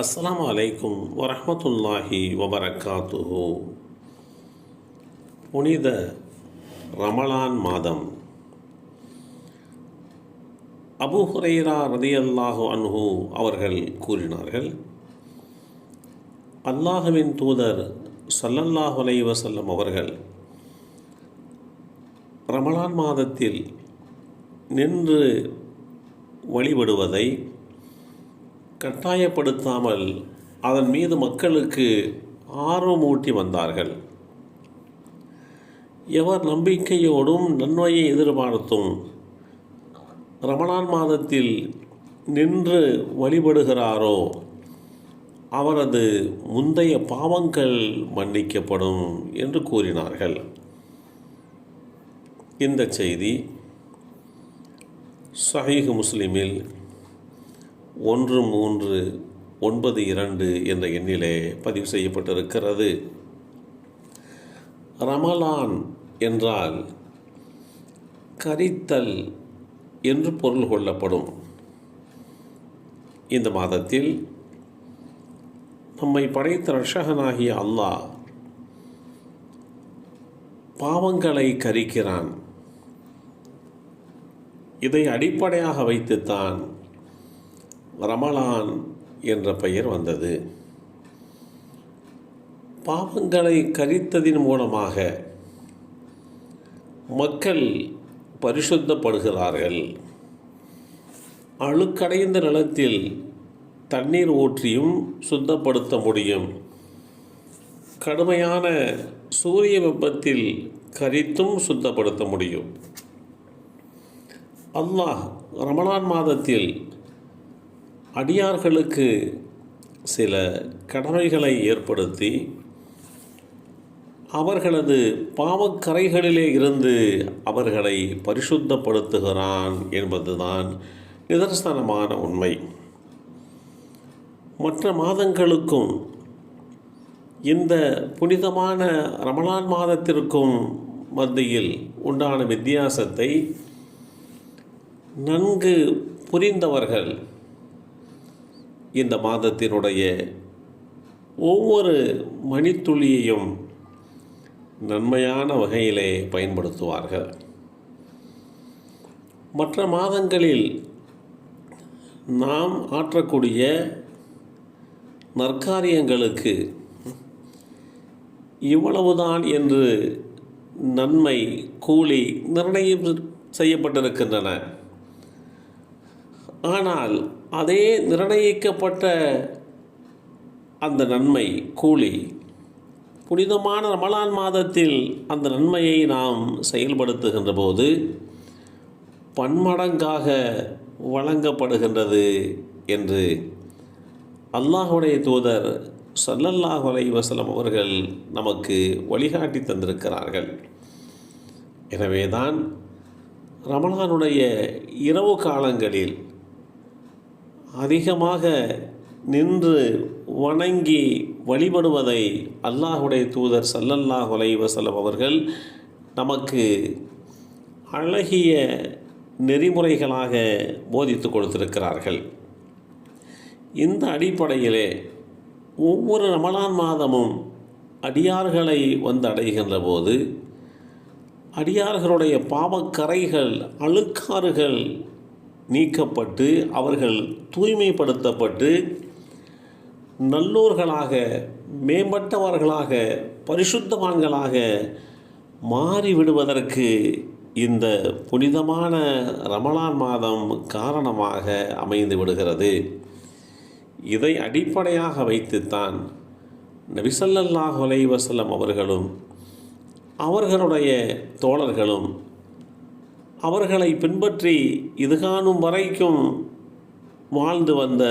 அஸ்ஸலாமு அலைக்கும் வரமத்துல்லாஹி வபரக்காத்துஹு புனித ரமலான் மாதம். அபு ஹுரைரா ரதியல்லாஹு அன்ஹு அவர்கள் கூறினார்கள் அல்லாஹுவின் தூதர் சல்லல்லாஹு அலை வசல்லம் அவர்கள் ரமலான் மாதத்தில் நின்று வழிபடுவதை கட்டாயப்படுத்தாமல் அதன் மீது மக்களுக்கு ஆர்வமூட்டி வந்தார்கள். எவர் நம்பிக்கையோடும் நன்மையை எதிர்பார்த்தும் ரமணான் மாதத்தில் நின்று வழிபடுகிறாரோ அவரது முந்தைய பாவங்கள் மன்னிக்கப்படும் என்று கூறினார்கள். இந்த செய்தி சஹீஹ் முஸ்லிமில் ஒன்று மூன்று ஒன்பது இரண்டு என்ற எண்ணிலே பதிவு செய்யப்பட்டிருக்கிறது. ரமலான் என்றால் கரித்தல் என்று பொருள் கொள்ளப்படும். இந்த மாதத்தில் நம்மை படைத்த ரஷகனாகிய அல்லாஹ் பாவங்களை கரிக்கிறான். இதை அடிப்படையாக வைத்துத்தான் ரமலான் என்ற பெயர் வந்தது. பாவங்களை கரித்ததின் மூலமாக மக்கள் பரிசுத்தப்படுகிறார்கள். அழுக்கடைந்த நிலத்தில் தண்ணீர் ஊற்றியும் சுத்தப்படுத்த முடியும். கடுமையான சூரிய வெப்பத்தில் கரித்தும் சுத்தப்படுத்த முடியும். அல்லாஹ் ரமணான் மாதத்தில் அடியார்களுக்கு சில கடமைகளை ஏற்படுத்தி அவர்களது பாவக்கரைகளிலே இருந்து அவர்களை பரிசுத்தப்படுத்துகிறான் என்பதுதான் நிதர்சனமான உண்மை. மற்ற மாதங்களுக்கும் இந்த புனிதமான ரமலான் மாதத்திற்கும் மத்தியில் உண்டான வித்தியாசத்தை நன்கு புரிந்தவர்கள் இந்த மாதத்தினுடைய ஒவ்வொரு மணித்துளியையும் நன்மையான வகையிலே பயன்படுத்துவார்கள். மற்ற மாதங்களில் நாம் ஆற்றக்கூடிய நற்காரியங்களுக்கு இவ்வளவுதான் என்று நன்மை கூலி நிர்ணயம் செய்யப்பட்டிருக்கின்றன. ஆனால் அதே நிர்ணயிக்கப்பட்ட அந்த நன்மை கூலி. புனிதமான ரமலான் மாதத்தில் அந்த நன்மையை நாம் செயல்படுத்துகின்ற போது பன்மடங்காக வழங்கப்படுகின்றது என்று அல்லாஹுடைய தூதர் சல்லல்லாஹ் வசலம் அவர்கள் நமக்கு வழிகாட்டி தந்திருக்கிறார்கள். எனவேதான் ரமலானுடைய இரவு காலங்களில் அதிகமாக நின்று வணங்கி வழிபடுவதை அல்லாஹுடைய தூதர் சல்லல்லாஹ் வசலம் அவர்கள் நமக்கு அழகிய நெறிமுறைகளாக போதித்து கொடுத்திருக்கிறார்கள். இந்த அடிப்படையிலே ஒவ்வொரு ரமலான் மாதமும் அடியார்களை வந்து அடைகின்ற போது அடியார்களுடைய பாவக்கரைகள் அழுக்காறுகள் நீக்கப்பட்டு அவர்கள் தூய்மைப்படுத்தப்பட்டு நல்லோர்களாக மேம்பட்டவர்களாக பரிசுத்தவான்களாக மாறிவிடுவதற்கு இந்த புனிதமான ரமலான் மாதம் காரணமாக அமைந்து விடுகிறது. இதை அடிப்படையாக வைத்துத்தான் நபிசல்லாஹ் அலைவசல்லம் அவர்களும் அவர்களுடைய தோழர்களும் அவர்களை பின்பற்றி இதுகாணும் வரைக்கும் வாழ்ந்து வந்த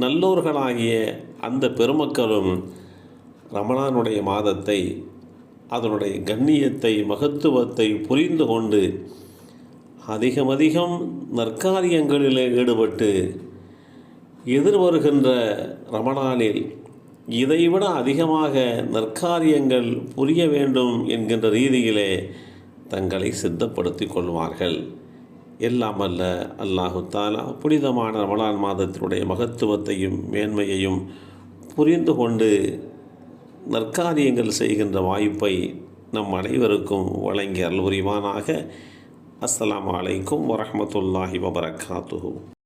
நல்லோர்களாகிய அந்த பெருமக்களும் ரமணானுடைய மாதத்தை அதனுடைய கண்ணியத்தை மகத்துவத்தை புரிந்து கொண்டு அதிகம் அதிகம் நற்காரியங்களில் ஈடுபட்டு எதிர்வருகின்ற ரமணானில் இதைவிட அதிகமாக நற்காரியங்கள் புரிய வேண்டும் என்கின்ற ரீதியிலே தங்களை சித்தப்படுத்தி கொள்வார்கள். எல்லாம் அல்ல அல்லாஹு தாலா புனிதமான ரமலான் மாதத்தினுடைய மகத்துவத்தையும் மேன்மையையும் புரிந்து கொண்டு நற்காரியங்கள் செய்கின்ற வாய்ப்பை நம் அனைவருக்கும் வழங்கி அல்புரிவானாக அஸ்லாம் அஸ்ஸலாமு வரமத்துல்லாஹி வரஹ்மத்துல்லாஹி